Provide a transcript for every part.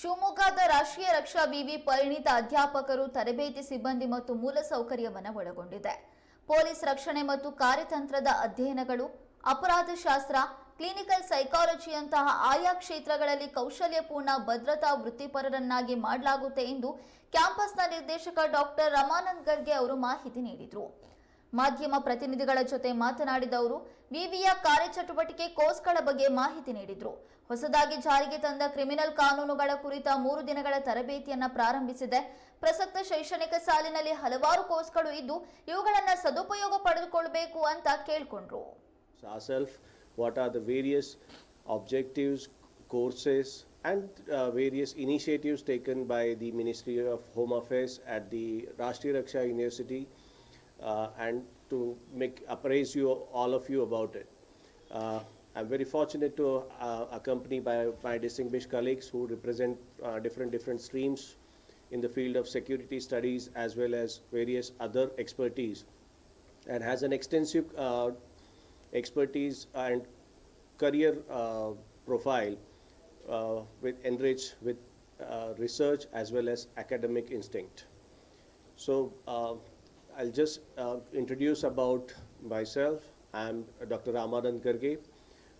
ಶಿವಮೊಗ್ಗದ ರಾಷ್ಟ್ರೀಯ ರಕ್ಷಾ ವಿವಿ ಪರಿಣಿತ ಅಧ್ಯಾಪಕರು, ತರಬೇತಿ ಸಿಬ್ಬಂದಿ ಮತ್ತು ಮೂಲಸೌಕರ್ಯವನ್ನು ಒಳಗೊಂಡಿದೆ. ಪೊಲೀಸ್ ರಕ್ಷಣೆ ಮತ್ತು ಕಾರ್ಯತಂತ್ರದ ಅಧ್ಯಯನಗಳು ಅಪರಾಧ ಶಾಸ್ತ್ರ ಕ್ಲಿನಿಕಲ್ ಸೈಕಾಲಜಿಯಂತಹ ಆಯಾ ಕ್ಷೇತ್ರಗಳಲ್ಲಿ ಕೌಶಲ್ಯಪೂರ್ಣ ಭದ್ರತಾ ವೃತ್ತಿಪರರನ್ನಾಗಿ ಮಾಡಲಾಗುತ್ತೆ ಎಂದು ಕ್ಯಾಂಪಸ್ನ ನಿರ್ದೇಶಕ ಡಾಕ್ಟರ್ ರಮಾನಂದ್ ಗರ್ಗೆ ಅವರು ಮಾಹಿತಿ ನೀಡಿದರು. ಮಾಧ್ಯಮ ಪ್ರತಿನಿಧಿಗಳ ಜೊತೆ ಮಾತನಾಡಿದ ಅವರು ವಿವಿಯ ಕಾರ್ಯಚಟುವಟಿಕೆ ಕೋರ್ಸ್ಗಳ ಬಗ್ಗೆ ಮಾಹಿತಿ ನೀಡಿದರು. ಹೊಸದಾಗಿ ಜಾರಿಗೆ ತಂದ ಕ್ರಿಮಿನಲ್ ಕಾನೂನುಗಳ ಕುರಿತ ಮೂರು ದಿನಗಳ ತರಬೇತಿಯನ್ನ ಪ್ರಾರಂಭಿಸಿದೆ. ಪ್ರಸಕ್ತ ಶೈಕ್ಷಣಿಕ ಸಾಲಿನಲ್ಲಿ ಹಲವಾರು ಕೋರ್ಸ್ಗಳು ಇದ್ದು ಇವುಗಳನ್ನು ಸದುಪಯೋಗ ಪಡೆದುಕೊಳ್ಳಬೇಕು ಅಂತ ಕೇಳಿಕೊಂಡ್ರು. And uh, various initiatives taken by the Ministry of Home Affairs at the Rashtriya Raksha University and to make appraise you all of you about it. Uh, I'm very fortunate to uh, accompany by my distinguished colleagues who represent uh, different different streams in the field of security studies as well as various other expertise and has an extensive uh, expertise and career uh, profile uh, with enriched with uh, research as well as academic instinct. So uh, I'll just uh, introduce about myself. I'm Dr. Ramanand Garge.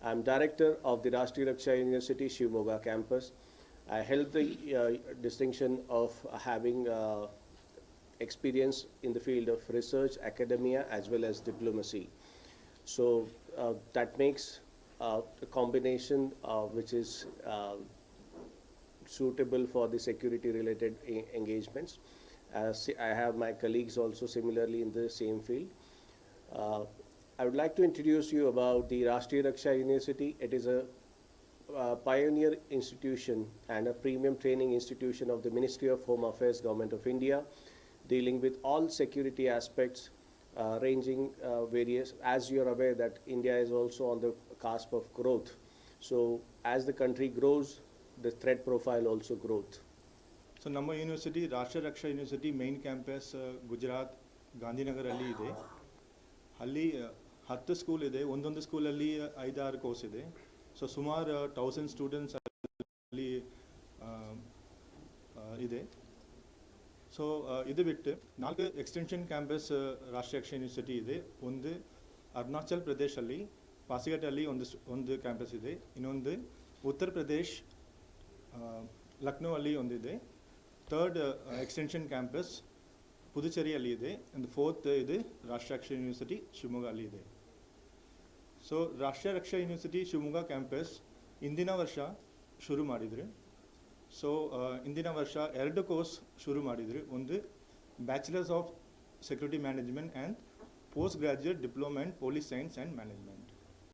I'm director of the Rashtriya Raksha University Shivamogga campus. I held the uh, distinction of having uh, experience in the field of research, academia, as well as diplomacy. So uh, that makes uh, a combination uh, which is uh, suitable for the security related engagements. Si- I have my colleagues also similarly in the same field. Uh, I would like to introduce you about the Rashtriya Raksha University. It is a uh, pioneer institution and a premium training institution of the Ministry of Home Affairs, Government of India, dealing with all security aspects, uh, ranging uh, various. As you are aware, that India is also on the cusp of growth. So, as the country grows, the threat profile also growth. So ನಮ್ಮ university Rashtriya Raksha university main campus Gujarat ಗಾಂಧಿನಗರಲ್ಲಿ ಇದೆ. ಅಲ್ಲಿ ಆ, ಹತ್ತು school ಇದೆ. ಒಂದೊಂದು ಸ್ಕೂಲಲ್ಲಿ ಐದಾರು course ಇದೆ. ಸೊ ಸುಮಾರು ಥೌಸಂಡ್ ಸ್ಟೂಡೆಂಟ್ಸ್ ಅಲ್ಲಿ ಇದೆ. ಸೊ ಇದು ಬಿಟ್ಟು ನಾಲ್ಕು ಎಕ್ಸ್ಟೆನ್ಷನ್ ಕ್ಯಾಂಪಸ್ ರಾಷ್ಟ್ರ ರಕ್ಷಾ ಯೂನಿವರ್ಸಿಟಿ ಇದೆ. ಒಂದು ಅರುಣಾಚಲ್ ಪ್ರದೇಶಲ್ಲಿ ಪಾಸಿಘಾಟಲ್ಲಿ ಒಂದು ಒಂದು ಕ್ಯಾಂಪಸ್ ಇದೆ. ಇನ್ನೊಂದು ಉತ್ತರ ಪ್ರದೇಶ್ ಲಕ್ನೋ ಅಲ್ಲಿ ಒಂದಿದೆ. ಥರ್ಡ್ ಎಕ್ಸ್ಟೆನ್ಷನ್ ಕ್ಯಾಂಪಸ್ ಪುದುಚೇರಿಯಲ್ಲಿ ಇದೆ. ಆ್ಯಂಡ್ ಫೋರ್ತ್ ಇದು ರಾಷ್ಟ್ರೀಯ ರಕ್ಷಾ ಯೂನಿವರ್ಸಿಟಿ ಶಿವಮೊಗ್ಗ ಅಲ್ಲಿ ಇದೆ. ಸೊ ರಾಷ್ಟ್ರೀಯ ರಕ್ಷಾ ಯೂನಿವರ್ಸಿಟಿ ಶಿವಮೊಗ್ಗ ಕ್ಯಾಂಪಸ್ ಇಂದಿನ ವರ್ಷ ಶುರು ಮಾಡಿದರೆ. ಸೊ ಇಂದಿನ ವರ್ಷ ಎರಡು ಕೋರ್ಸ್ ಶುರು ಮಾಡಿದರೆ. ಒಂದು bachelors of security management and post graduate diploma and police science and management